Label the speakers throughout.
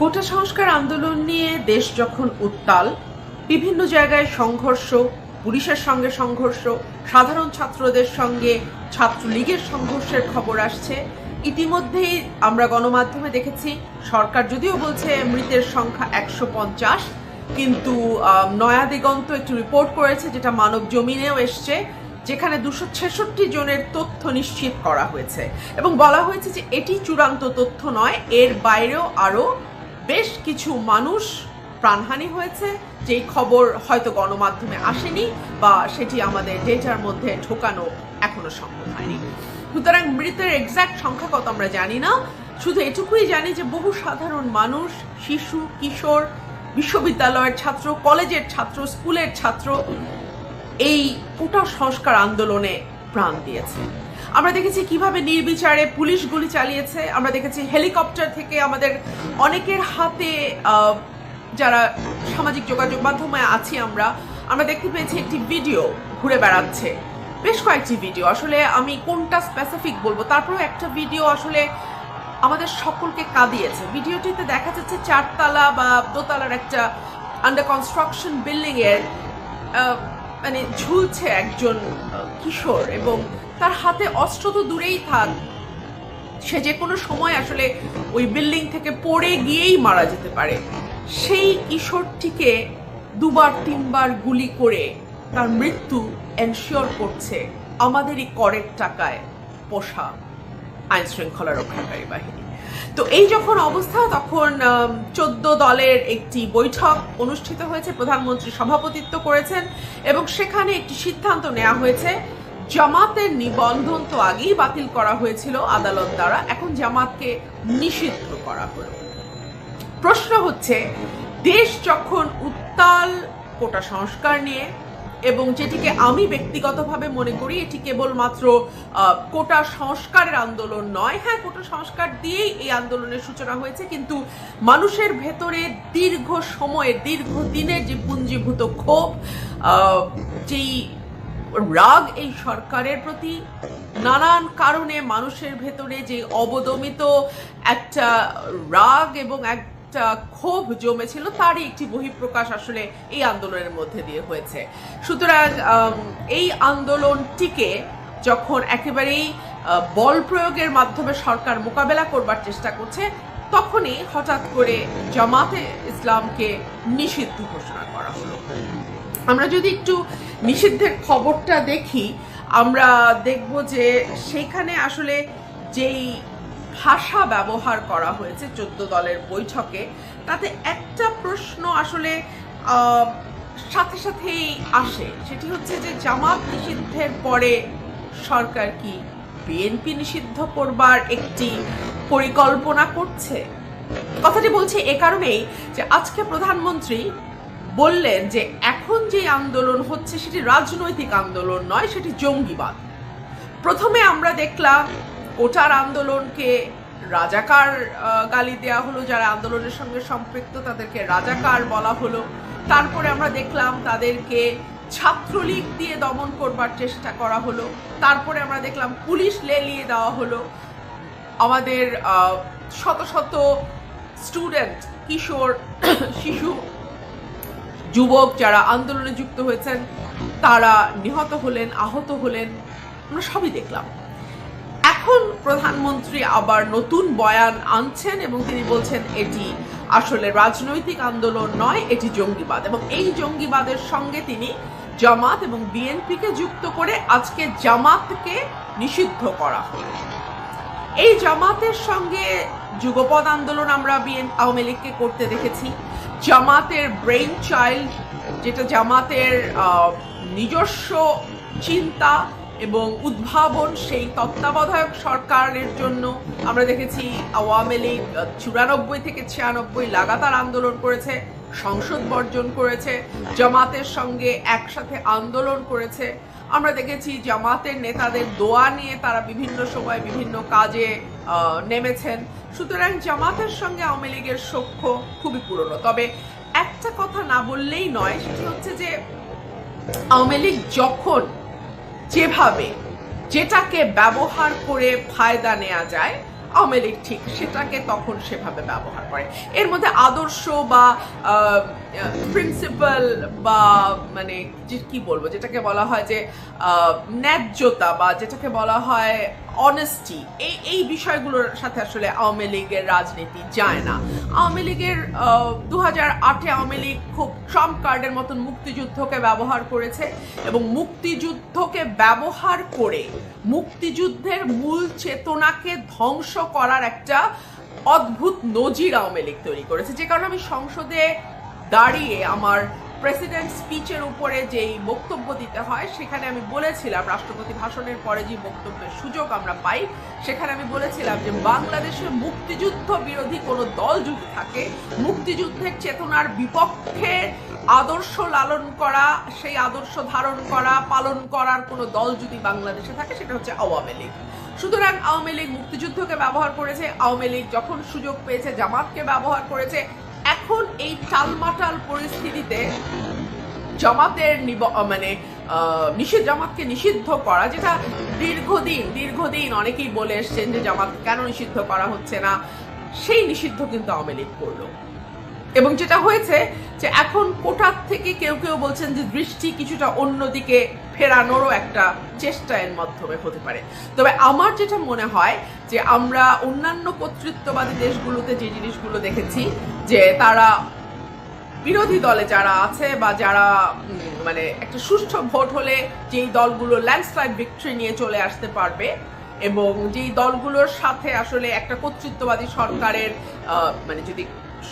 Speaker 1: কোটা সংস্কার আন্দোলন নিয়ে দেশ যখন উত্তাল, বিভিন্ন জায়গায় সংঘর্ষ, পুলিশের সঙ্গে সংঘর্ষ, সাধারণ ছাত্রদের সঙ্গে ছাত্রলীগের সংঘর্ষের খবর আসছে, ইতিমধ্যেই আমরা গণমাধ্যমে দেখেছি, সরকার যদিও বলছে মৃতের সংখ্যা একশো পঞ্চাশ, কিন্তু নয়া দিগন্ত একটি রিপোর্ট করেছে যেটা মানব জমিনেও এসছে, যেখানে দুশো ছেষট্টি জনের তথ্য নিশ্চিত করা হয়েছে। এবং বলা হয়েছে যে এটি চূড়ান্ত তথ্য নয়, এর বাইরেও আরও বেশ কিছু মানুষ প্রাণহানি হয়েছে। যেই খবর হয়তো গণমাধ্যমে আসেনি বা সেটি আমাদের ডেটার মধ্যে ঢোকানো এখনও সম্ভব হয়নি। সুতরাং মৃতের এক্সাক্ট সংখ্যা কত আমরা জানি না। শুধু এটুকুই জানি যে বহু সাধারণ মানুষ, শিশু, কিশোর, বিশ্ববিদ্যালয়ের ছাত্র, কলেজের ছাত্র, স্কুলের ছাত্র এই কোটা সংস্কার আন্দোলনে প্রাণ দিয়েছে। আমরা দেখেছি কীভাবে নির্বিচারে পুলিশ গুলি চালিয়েছে। আমরা দেখেছি হেলিকপ্টার থেকে আমাদের অনেকের হাতে যারা সামাজিক যোগাযোগ মাধ্যমে আছি আমরা আমরা দেখতে পেয়েছি একটি ভিডিও ঘুরে বেড়াচ্ছে। বেশ কয়েকটি ভিডিও। আসলে আমি কোনটা স্পেসিফিক বলব? তারপরেও একটা ভিডিও আসলে আমাদের সকলকে কাঁদিয়েছে। ভিডিওটিতে দেখা যাচ্ছে চারতলা বা দোতলার একটা আন্ডার কনস্ট্রাকশন বিল্ডিংয়ের মানে ঝুলছে একজন কিশোর এবং তার হাতে অস্ত্র তো দূরেই থাক। সে যে কোনো সময় আসলে ওই বিল্ডিং থেকে পড়ে গিয়েই মারা যেতে পারে। সেই কিশোরটিকে দুবার, তিনবার গুলি করে তার মৃত্যু এনশিওর করছে আমাদেরই করের টাকায় পোষা আইন শৃঙ্খলা রক্ষাকারী বাহিনী। তো এই যখন অবস্থা, তখন চোদ্দ দলের একটি বৈঠক অনুষ্ঠিত হয়েছে, প্রধানমন্ত্রী সভাপতিত্ব করেছেন এবং সেখানে একটি সিদ্ধান্ত নেওয়া হয়েছে জামাতের নিবন্ধন তো আগেই বাতিল করা হয়েছিল আদালত দ্বারা। এখন জামাতকে নিষিদ্ধ করা হলো। প্রশ্ন হচ্ছে, দেশ যখন উত্তাল কোটা সংস্কার নিয়ে এবং যেটিকে আমি ব্যক্তিগতভাবে মনে করি, এটি কেবলমাত্র কোটা সংস্কারের আন্দোলন নয়। হ্যাঁ কোটা সংস্কার দিয়েই এই আন্দোলনের সূচনা হয়েছে, কিন্তু মানুষের ভেতরে দীর্ঘ সময়ের দীর্ঘ দিনের যে পুঞ্জীভূত ক্ষোভ যেই রাগ এই সরকারের প্রতি। নানান কারণে মানুষের ভেতরে যে অবদমিত একটা রাগ এবং একটা ক্ষোভ জমেছিল, তারই একটি বহিঃপ্রকাশ আসলে এই আন্দোলনের মধ্যে দিয়ে হয়েছে। সুতরাং এই আন্দোলনটিকে যখন একেবারেই বল প্রয়োগের মাধ্যমে সরকার মোকাবেলা করবার চেষ্টা করছে, তখনই হঠাৎ করে জামাতে ইসলামকে নিষিদ্ধ ঘোষণা করা হলো। আমরা যদি একটু নিষিদ্ধের খবরটা দেখি, আমরা দেখব যে সেখানে আসলে যেই ভাষা ব্যবহার করা হয়েছে চোদ্দ দলের বৈঠকে, তাতে একটা প্রশ্ন আসলে সাথে সাথেই আসে। সেটি হচ্ছে যে জামাত নিষিদ্ধের পরে সরকার কি বিএনপি নিষিদ্ধ করবার একটি পরিকল্পনা করছে? কথাটি বলছি এ কারণেই যে আজকে প্রধানমন্ত্রী বললেন যে এখন যে আন্দোলন হচ্ছে সেটি রাজনৈতিক আন্দোলন নয়, সেটি জঙ্গিবাদ। প্রথমে আমরা দেখলাম কোটার আন্দোলনকে রাজাকার গালি দেওয়া হলো, যারা আন্দোলনের সঙ্গে সম্পৃক্ত তাদেরকে রাজাকার বলা হলো। তারপরে আমরা দেখলাম তাদেরকে ছাত্রলীগ দিয়ে দমন করবার চেষ্টা করা হলো। তারপরে আমরা দেখলাম পুলিশ লেলিয়ে দেওয়া হলো। আমাদের শত শত স্টুডেন্ট কিশোর, শিশু যুবক যারা আন্দোলনে যুক্ত হয়েছেন, তারা নিহত হলেন, আহত হলেন, আমরা সবই দেখলাম। এখন প্রধানমন্ত্রী আবার নতুন বয়ান আনছেন এবং তিনি বলছেন, এটি আসলে রাজনৈতিক আন্দোলন নয়, এটি জঙ্গিবাদ। এবং এই জঙ্গিবাদের সঙ্গে তিনি জামাত এবং বিএনপিকে যুক্ত করে আজকে জামাতকে নিষিদ্ধ করা হলো। এই জামাতের সঙ্গে যুগপৎ আন্দোলন আমরা বিএন আওয়ামী লীগকে করতে দেখেছি। জামাতের ব্রেইন চাইল্ড যেটা জামাতের নিজস্ব চিন্তা এবং উদ্ভাবন, সেই তত্ত্বাবধায়ক সরকারের জন্য আমরা দেখেছি আওয়ামী লীগ চুরানব্বই থেকে ছিয়ানব্বই লাগাতার আন্দোলন করেছে, সংসদ বর্জন করেছে, জামাতের সঙ্গে একসাথে আন্দোলন করেছে। আমরা দেখেছি জামাতের নেতাদের দোয়া নিয়ে তারা বিভিন্ন সময় বিভিন্ন কাজে নেমেছেন। সুতরাং জামাতের সঙ্গে আওয়ামী লীগের সখ্য খুবই পুরনো। তবে একটা কথা না বললেই নয়, সেটি হচ্ছে যে আওয়ামী লীগ যখন যেভাবে যেটাকে ব্যবহার করে ফায়দা নেওয়া যায়, আওয়ামী লীগ ঠিক সেটাকে তখন সেভাবে ব্যবহার করে। এর মধ্যে আদর্শ বা প্রিন্সিপাল বা মানে কি বলব, যেটাকে বলা হয় যে ন্যায্যতা বা যেটাকে বলা হয় অনেস্টি এই এই বিষয়গুলোর সাথে আসলে আওয়ামী লীগের রাজনীতি যায় না। আওয়ামী লীগের দু হাজার আটে আওয়ামী লীগ খুব ট্রাম্প কার্ডের মতন মুক্তিযুদ্ধকে ব্যবহার করেছে এবং মুক্তিযুদ্ধকে ব্যবহার করে মুক্তিযুদ্ধের মূল চেতনাকে ধ্বংস করার একটা অদ্ভুত নজির আওয়ামী লীগ তৈরি করেছে। যে কারণে আমি সংসদে দাঁড়িয়ে আমার প্রেসিডেন্ট স্পিচের উপরে যেই বক্তব্য দিতে হয়, সেখানে আমি বলেছিলাম, রাষ্ট্রপতি ভাষণের পরে যে বক্তব্যের সুযোগ আমরা পাই, সেখানে আমি বলেছিলাম যে বাংলাদেশে মুক্তিযুদ্ধ বিরোধী কোনো দল যদি থাকে, মুক্তিযুদ্ধের চেতনার বিপক্ষে আদর্শ লালন করা, সেই আদর্শ ধারণ করা, পালন করার কোনো দল যদি বাংলাদেশে থাকে, সেটা হচ্ছে আওয়ামী লীগ। সুতরাং আওয়ামী লীগ মুক্তিযুদ্ধকে ব্যবহার করেছে, আওয়ামী লীগ যখন সুযোগ পেয়েছে, জামাতকে ব্যবহার করেছে এখন এই টালমাটাল পরিস্থিতিতে জামাতের মানে নিষেধ জামাতকে নিষিদ্ধ করা, যেটা দীর্ঘদিন দীর্ঘদিন অনেকেই বলে এসছেন যে জামাত কেন নিষিদ্ধ করা হচ্ছে না, সেই নিষিদ্ধ কিন্তু আওয়ামী লীগ করল। এবং যেটা হয়েছে যে এখন কোটার থেকে কেউ কেউ বলছেন যে দৃষ্টি কিছুটা অন্যদিকে ফেরানোরও একটা চেষ্টা এর মাধ্যমে হতে পারে। তবে আমার যেটা মনে হয় যে আমরা অন্যান্য কর্তৃত্ববাদী দেশগুলোতে যে জিনিসগুলো দেখেছি, যে তারা বিরোধী দলে যারা আছে বা যারা মানে একটা সুষ্ঠু ভোট হলে যেই দলগুলো ল্যান্ডস্লাইড ভিক্টরি নিয়ে চলে আসতে পারবে এবং যেই দলগুলোর সাথে আসলে একটা কর্তৃত্ববাদী সরকারের মানে যদি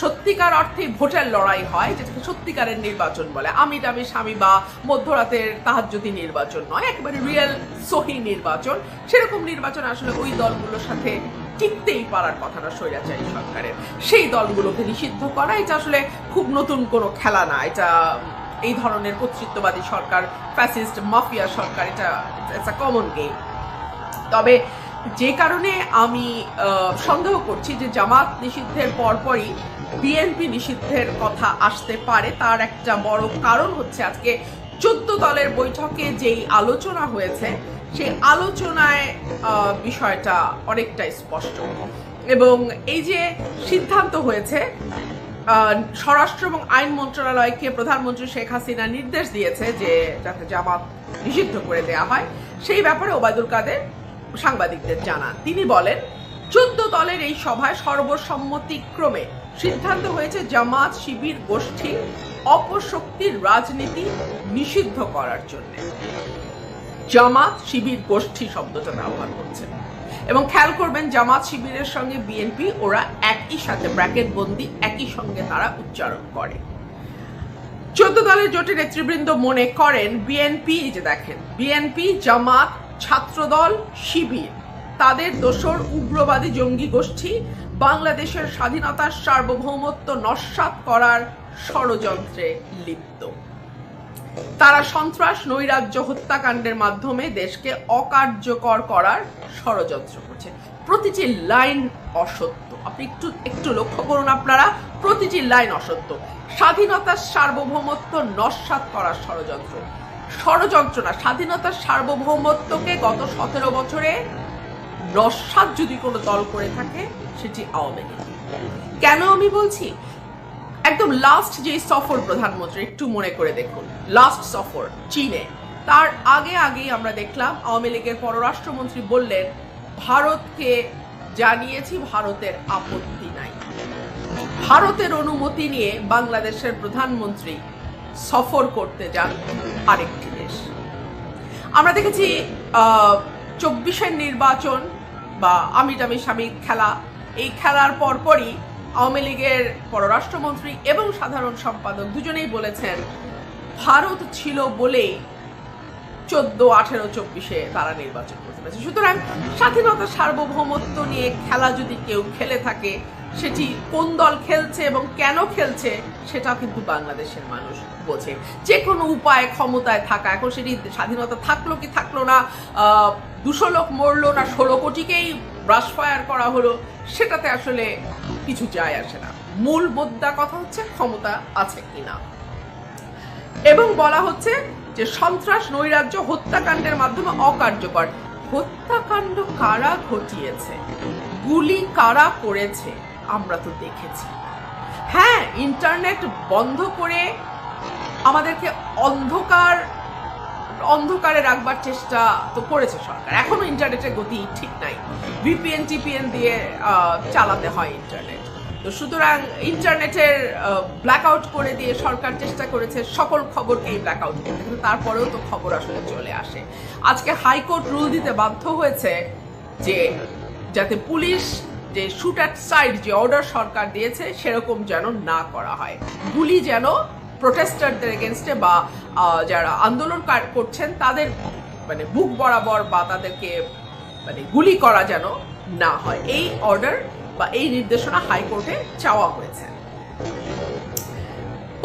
Speaker 1: সত্যিকার অর্থে ভোটের লড়াই হয়, যেটাকে সত্যিকারের নির্বাচন বলে। আমি টামি স্বামী বা মধ্যরাতের তাহাজ্জুদি নির্বাচন নয়, একেবারে রিয়েল সহি নির্বাচন। সেরকম নির্বাচন আসলে ওই দলগুলোর সাথে টিকতেই পারার কথাটা স্বৈরাচারী সরকারের। সেই দলগুলোকে নিষিদ্ধ করা, এটা আসলে খুব নতুন কোনো খেলা না। এটা এই ধরনের কর্তৃত্ববাদী সরকার ফ্যাসিস্ট মাফিয়া সরকার, এটা ইটস কমন গেম তবে যে কারণে আমি সন্দেহ করছি যে জামাত নিষিদ্ধের পরপরই বিএনপি নিষিদ্ধের কথা আসতে পারে, তার একটা বড় কারণ হচ্ছে আজকে চোদ্দ দলের বৈঠকে যেই আলোচনা হয়েছে, সেই আলোচনায় বিষয়টা অনেকটাই স্পষ্ট। এবং এই যে সিদ্ধান্ত হয়েছে স্বরাষ্ট্র এবং আইন মন্ত্রণালয়কে প্রধানমন্ত্রী শেখ হাসিনা নির্দেশ দিয়েছে যে যাতে জামাত নিষিদ্ধ করে দেওয়া হয়, সেই ব্যাপারে ওবায়দুল কাদের সাংবাদিকদের জানান। তিনি বলেন, চোদ্দ দলের এই সভায় সর্বসম্মতিক্রমে সিদ্ধান্ত হয়েছে জামাত শিবির গোষ্ঠী অপশক্তির রাজনীতি নিষিদ্ধ করার জন্য। জামাত শিবির গোষ্ঠী শব্দটা ব্যবহার করছেন এবং খেয়াল করবেন, জামাত শিবিরের সঙ্গে বিএনপি, ওরা একই সাথে ব্র্যাকেট বন্দি, একই সঙ্গে তারা উচ্চারণ করে। চোদ্দ দলের জোটের নেতৃবৃন্দ মনে করেন, বিএনপি যে দেখেন, বিএনপি, জামাত, ছাত্রদল, শিবির, তাদের দোসর উগ্রবাদী জঙ্গি গোষ্ঠী বাংলাদেশের স্বাধীনতার সার্বভৌমত্ব নস্যাৎ করার ষড়যন্ত্রে লিপ্ত। তারা সন্ত্রাস, নৈরাজ্য, হত্যাকাণ্ডের মাধ্যমে দেশকে অকার্যকর করার ষড়যন্ত্র করছে। প্রতিটি লাইন অসত্য। আপনি একটু একটু লক্ষ্য করুন আপনারা, প্রতিটি লাইন অসত্য। স্বাধীনতার সার্বভৌমত্ব নস্যাৎ করার ষড়যন্ত্র। ষড়যন্ত্র না, স্বাধীনতার সার্বভৌমত্বকে গত সতেরো বছরে নস্যাৎ যদি কোনো দল করে থাকে, সেটি আওয়ামী লীগ। কেন আমি বলছি? একদম লাস্ট যে সফর প্রধানমন্ত্রী, একটু মনে করে দেখুন। লাস্ট সফর, চীনে। তার আগে আগেই আমরা দেখলাম, আওয়ামী লীগের পররাষ্ট্রমন্ত্রী বললেন, ভারতকে জানিয়েছি ভারতের আপত্তি নাই। ভারতের অনুমতি নিয়ে বাংলাদেশের প্রধানমন্ত্রী সফর করতে যান আরেকটি দেশ। আমরা দেখেছি চব্বিশের নির্বাচন বা আমি টামি স্বামী খেলা, এই খেলার পরপরই আওয়ামী লীগের পররাষ্ট্রমন্ত্রী এবং সাধারণ সম্পাদক দুজনেই বলেছেন, ভারত ছিল বলেই চোদ্দ, আঠেরো, চব্বিশে তারা নির্বাচন করতে পেরেছে। সুতরাং স্বাধীনতা সার্বভৌমত্ব নিয়ে খেলা যদি কেউ খেলে থাকে, সেটি কোন দল খেলছে এবং কেন খেলছে সেটা কিন্তু বাংলাদেশের মানুষ বোঝে। যে কোনো উপায়ে ক্ষমতায় থাকা, এখন সেটি স্বাধীনতা থাকল কি থাকল না দুশো লোক মরলো না, ষোলো কোটিকেই ব্রাশ ফায়ার করা হলো, সেটাতে আসলে কিছু যায় আসে না। মূল বোদ্দা কথা হচ্ছে ক্ষমতা আছে কিনা এবং বলা হচ্ছে যে সন্ত্রাস, নৈরাজ্য, হত্যাকাণ্ডের মাধ্যমে অকার্যকর। হত্যাকাণ্ড কারা ঘটিয়েছে? গুলি কারা করেছে? আমরা তো দেখেছি। হ্যাঁ ইন্টারনেট বন্ধ করে আমাদেরকে অন্ধকার অন্ধকারে রাখবার চেষ্টা তো করেছে সরকার। এখনও ইন্টারনেটের গতি ঠিক নাই। ভিপিএন টিপিএন দিয়ে চালাতে হয় ইন্টারনেট তো সুতরাং ইন্টারনেটের ব্ল্যাক আউট করে দিয়ে সরকার চেষ্টা করেছে সকল খবরকেই ব্ল্যাক আউট করতে। কিন্তু তারপরেও তো খবর আসলে চলে আসে। আজকে হাইকোর্ট রুল দিতে বাধ্য হয়েছে যে, যাতে পুলিশ যে শুট অ্যাট সাইড যে অর্ডার সরকার দিয়েছে, সেরকম যেন না করা হয়। গুলি যেন প্রোটেস্টারদের এগেনস্টে বা যারা আন্দোলন করছেন, তাদের মানে বুক বরাবর বা তাদেরকে মানে গুলি করা যেন না হয়। এই অর্ডার বা এই নির্দেশনা হাইকোর্টে চাওয়া হয়েছে।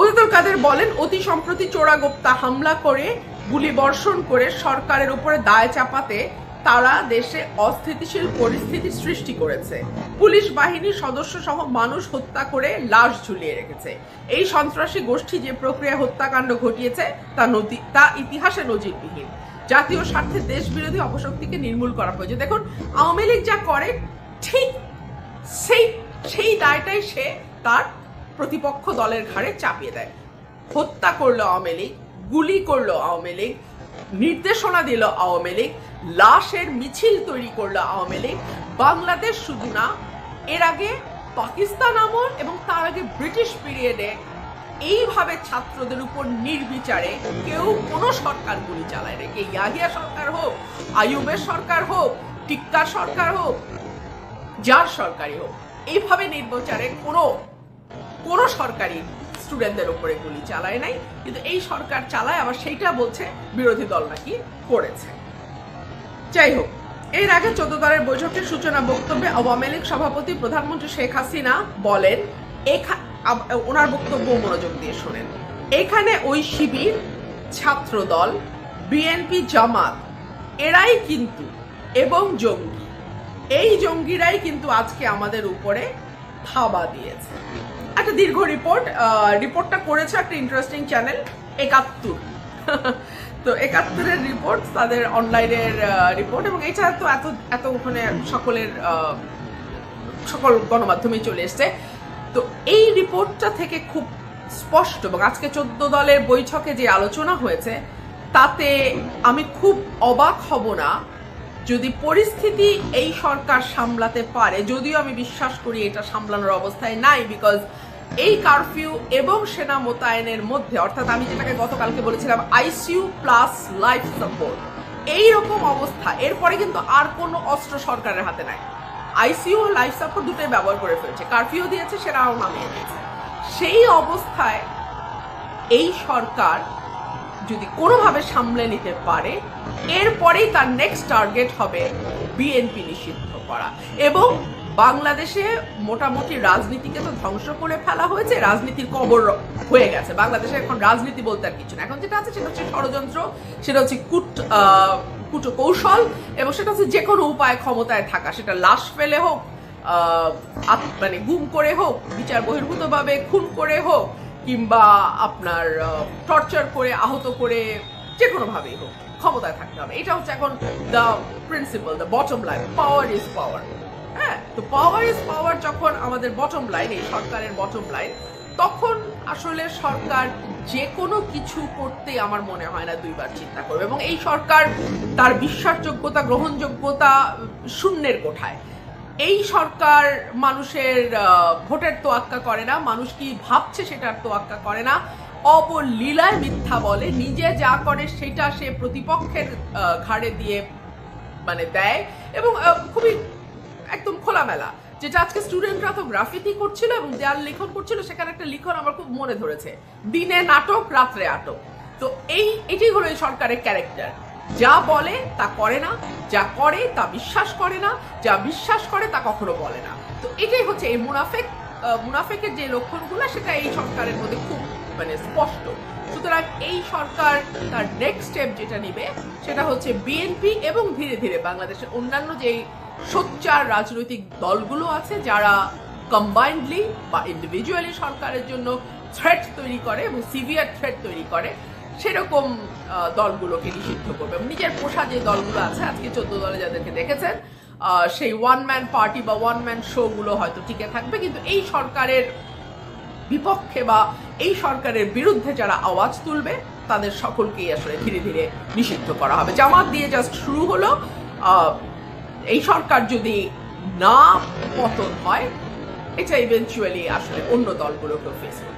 Speaker 1: অদিতুল কাদের বলেন, অতি সম্প্রতি চোরাগোপ্তা হামলা করে, গুলি বর্ষণ করে সরকারের উপরে দায় চাপাতে তারা দেশে অস্থিতিশীল পরিস্থিতি সৃষ্টি করেছে। পুলিশ বাহিনীর সদস্য সহ মানুষ হত্যা করে লাশ ঝুলিয়ে রেখেছে। এই সন্ত্রাসী গোষ্ঠী যে প্রক্রিয়া হত্যাকাণ্ড ঘটিয়েছে, তা নদী তা ইতিহাসে নজিরবিহীন। জাতীয় স্বার্থে দেশ বিরোধী অপশক্তিকে নির্মূল করা প্রয়োজন দেখুন, আওয়ামী লীগ যা করে, ঠিক সেই সেই দায়টাই সে তার প্রতিপক্ষ দলের ঘাড়ে চাপিয়ে দেয়। হত্যা করল আওয়ামী লীগ, গুলি করল আওয়ামী লীগ, নির্দেশনা দিল আওয়ামী লীগ লাশের মিছিল তৈরি করল আওয়ামী লীগ। বাংলাদেশ শুধু না, এর আগে পাকিস্তান আমল এবং তার আগে ব্রিটিশ পিরিয়ডে এইভাবে ছাত্রদের উপর নির্বিচারে কেউ কোনো সরকার গুলি চালায় রেখে ইয়াহিয়া সরকার হোক, আইয়ুবের সরকার হোক, টিক্কা সরকার হোক, যার সরকারি হোক, এইভাবে নির্বিচারে কোনো কোনো সরকারি স্টুডেন্টদের উপরে গুলি চালায় নাই। কিন্তু এই সরকার চালায়, আবার সেইটা বলছে বিরোধী দল নাকি করেছে। যাই হোক এর আগে চোদ্দ দলের বৈঠকের সূচনা বক্তব্যে আওয়ামী লীগ সভাপতি প্রধানমন্ত্রী শেখ হাসিনা বলেন ওনার বক্তব্য মনোযোগ দিয়ে শোনেন। এখানে ওই শিবির ছাত্র দল বিএনপি জামাত, এরাই কিন্তু এবং জঙ্গি। এই জঙ্গিরাই কিন্তু আজকে আমাদের উপরে থাবা দিয়েছে। একটা দীর্ঘ রিপোর্ট রিপোর্টটা করেছে একটা ইন্টারেস্টিং চ্যানেল, একাত্তর। তো একাত্তরের রিপোর্ট তাদের অনলাইনের রিপোর্ট এবং এছাড়া তো এত এত ওখানে সকলের সকল গণমাধ্যমে চলে এসছে। তো এই রিপোর্টটা থেকে খুব স্পষ্ট এবং আজকে চোদ্দ দলের বৈঠকে যে আলোচনা হয়েছে, তাতে আমি খুব অবাক হব না। যদি পরিস্থিতি এই সরকার সামলাতে পারে, যদিও আমি বিশ্বাস করি এটা সামলানোর অবস্থায় নাই বিকজ এই কারফিউ এবং সেনা মোতায়েনের মধ্যে, অর্থাৎ আমি যেটাকে গতকালকে বলেছিলাম, আইসিইউ প্লাস লাইফ সাপোর্ট। এই রকম অবস্থা, এরপরে কিন্তু আর কোনো অস্ত্র সরকারের হাতে নাই। আইসিইউ লাইফ সাপোর্ট দুটোই ব্যবহার করে ফেলছে। কারফিউ দিয়েছে সেনাও নামিয়ে দিয়েছে। সেই অবস্থায় এই সরকার যদি কোনোভাবে সামলে নিতে পারে, এরপরেই তার নেক্সট টার্গেট হবে বিএনপি নিষিদ্ধ করা। এবং বাংলাদেশে মোটামুটি রাজনীতিকে তো ধ্বংস করে ফেলা হয়েছে, রাজনীতির কবর হয়ে গেছে। বাংলাদেশে এখন রাজনীতি বলতে আর কিছু না। এখন যেটা আছে, সেটা হচ্ছে ষড়যন্ত্র, সেটা হচ্ছে কুট কুট কৌশল এবং সেটা হচ্ছে যে কোনো উপায়ে ক্ষমতায় থাকা। সেটা লাশ ফেলে হোক মানে গুম করে হোক, বিচার বহির্ভূতভাবে খুন করে হোক, কিংবা আপনার টর্চার করে, আহত করে যে কোনোভাবেই হোক, ক্ষমতায় থাকতে হবে। এটা হচ্ছে এখন the principal the bottom line power is power হ্যাঁ তো পাওয়ার ইজ পাওয়ার যখন আমাদের বটম লাইন এই সরকারের বটম লাইন তখন আসলে সরকার যে কোনো কিছু করতে আমার মনে হয় না দুইবার চিন্তা করবে। এবং এই সরকার তার বিশ্বাসযোগ্যতা, গ্রহণযোগ্যতা শূন্যের কোঠায়। এই সরকার মানুষের ভোটের তোয়াক্কা করে না, মানুষ কি ভাবছে সেটার তোয়াক্কা করে না। অবলীলায় মিথ্যা বলে, নিজে যা করে সেটা সে প্রতিপক্ষের ঘাড়ে দিয়ে মানে দেয়। এবং খুবই একদম খোলামেলা, যেটা আজকে স্টুডেন্টরা তো গ্রাফিতি করছিল এবং দেয়াল লিখন করছিল, সেখানে একটা লিখন আমার খুব মনে ধরেছে। দিনে নাটক, রাত্রে আটক। তো এই, এটি হলো এই সরকারের ক্যারেক্টার যা বলে, তা করে না। যা করে, তা বিশ্বাস করে না। যা বিশ্বাস করে, তা কখনো বলে না। তো এটাই হচ্ছে এই মুনাফেক মুনাফেকের যে লক্ষণগুলো, সেটা এই সরকারের মধ্যে খুব মানে স্পষ্ট। সুতরাং এই সরকার তার নেক্সট স্টেপ যেটা নিবে, সেটা হচ্ছে বিএনপি এবং ধীরে ধীরে বাংলাদেশের অন্যান্য যে সোচ্চার রাজনৈতিক দলগুলো আছে যারা কম্বাইন্ডলি বা ইন্ডিভিজুয়ালি সরকারের জন্য থ্রেট তৈরি করে এবং সিভিয়ার থ্রেট তৈরি করে, সেরকম দলগুলোকে নিষিদ্ধ করবে। নিজের পোষা যে দলগুলো আছে, আজকে চোদ্দ দলে যাদেরকে দেখেছেন সেই ওয়ান ম্যান পার্টি বা ওয়ান ম্যান শোগুলো হয়তো টিকে থাকবে, কিন্তু এই সরকারের বিপক্ষে বা এই সরকারের বিরুদ্ধে যারা আওয়াজ তুলবে, তাদের সকলকেই আসলে ধীরে ধীরে নিষিদ্ধ করা হবে। জামাত দিয়ে জাস্ট শুরু হলো এই সরকার যদি না পতন হয় এটা ইভেন্চুয়ালি আসলে অন্য দলগুলোকেও ফেস করে